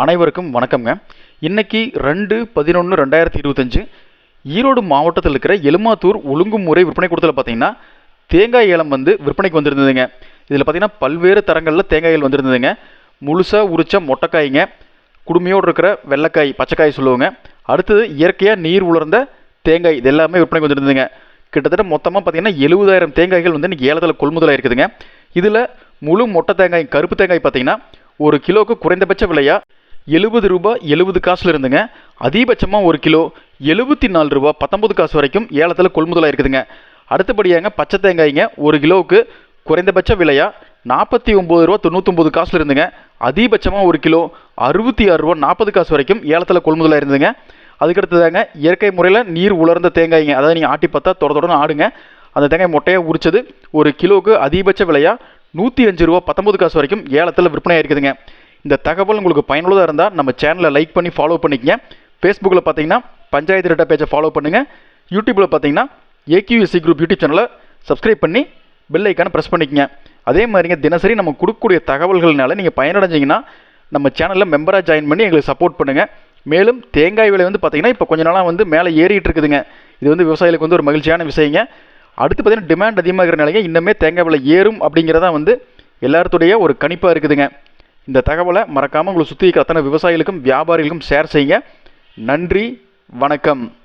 அனைவருக்கும் வணக்கம்ங்க. இன்னைக்கு ரெண்டு பதினொன்று ரெண்டாயிரத்தி இருபத்தஞ்சு ஈரோடு மாவட்டத்தில் இருக்கிற எலுமாத்தூர் ஒழுங்குமுறை விற்பனை கூடத்தில் பார்த்தீங்கன்னா தேங்காய் ஏலம் வந்து விற்பனைக்கு வந்திருந்ததுங்க. இதில் பார்த்தீங்கன்னா பல்வேறு தரங்களில் தேங்காய்கள் வந்திருந்ததுங்க. முழுசாக உரிச்ச மொட்டைக்காய்ங்க குடுமையோடு இருக்கிற வெள்ளைக்காய் பச்சைக்காய் சொல்லுவாங்க. அடுத்தது இயற்கையாக நீர் உலர்ந்த தேங்காய் இது எல்லாமே விற்பனைக்கு வந்திருந்ததுங்க. கிட்டத்தட்ட மொத்தமாக பார்த்தீங்கன்னா எழுபதாயிரம் தேங்காய்கள் வந்து இன்றைக்கி ஏலத்தில் கொள்முதலாக இருக்குதுங்க இதில் முழு மொட்டை தேங்காய் கருப்பு தேங்காய் பார்த்தீங்கன்னா ஒரு கிலோவுக்கு குறைந்தபட்ச விலையாக எழுபது ரூபாய் எழுபது காசுல இருந்துங்க அதிகபட்சமாக ஒரு கிலோ எழுபத்தி நாலு ரூபா பத்தொம்பது காசு வரைக்கும் ஏலத்தில் கொள்முதலாக இருக்குதுங்க. அடுத்தபடியாங்க பச்சை தேங்காய்ங்க ஒரு கிலோவுக்கு குறைந்தபட்ச விலையா நாற்பத்தி ஒம்பது ரூபா தொண்ணூற்றொம்பது காசுல இருந்துங்க அதிகபட்சமாக ஒரு கிலோ அறுபத்தி ஆறு ரூபா நாற்பது காசு வரைக்கும் ஏலத்தில் கொள்முதலாக இருந்துங்க அதுக்கடுத்ததாங்க இயற்கை முறையில் நீர் உலர்ந்த தேங்காய்ங்க. அதாவது நீங்கள் ஆட்டி பார்த்தா தொட தொடர்ந்து ஆடுங்க. அந்த தேங்காய் மொட்டையாக உரிச்சது ஒரு கிலோவுக்கு அதிகபட்ச விலையா நூற்றி அஞ்சு ரூபா பத்தொம்பது காசு வரைக்கும் ஏலத்தில் விற்பனை இருக்குதுங்க இந்த தகவல் உங்களுக்கு பயனுள்ளதாக இருந்தால் நம்ம சேனலை லைக் பண்ணி ஃபாலோ பண்ணிக்கங்க. ஃபேஸ்புக்கில் பார்த்தீங்கன்னா பஞ்சாயத்து ரெட்டா பேஜை ஃபாலோ பண்ணுங்கள் யூடியூப்பில் பார்த்தீங்கன்னா ஏக்யூஎஸ்சி குரூப் யூடியூப் சேனலை சப்ஸ்கிரைப் பண்ணி பெல் ஐக்கானை ப்ரெஸ் பண்ணிக்கங்க. அதே மாதிரிங்க தினசரி நம்ம கொடுக்கக்கூடிய தகவல்கள்னால நீங்கள் பயனடைஞ்சிங்கன்னா நம்ம சேனலில் மெம்பராக ஜாயின் பண்ணி எங்களுக்கு சப்போர்ட் பண்ணுங்கள் மேலும் தேங்காய் விலை வந்து பார்த்தீங்கன்னா இப்போ கொஞ்ச நாளாக வந்து மேலே ஏறிட்டு இருக்குதுங்க. இது வந்து விவசாயிகளுக்கு வந்து ஒரு மகிழ்ச்சியான விஷயங்க. அடுத்து பார்த்தீங்கன்னா டிமாண்ட் அதிகமாக நிலைங்க இன்னுமே தேங்காய் விலை ஏறும் அப்படிங்கிறதா வந்து எல்லாத்துடைய ஒரு கணிப்பாக இருக்குதுங்க. இந்த தகவலை மறக்காமல் உங்களை சுற்றி இருக்கிற அத்தனை விவசாயிகளுக்கும் வியாபாரிகளுக்கும் ஷேர் செய்யுங்க. நன்றி வணக்கம்.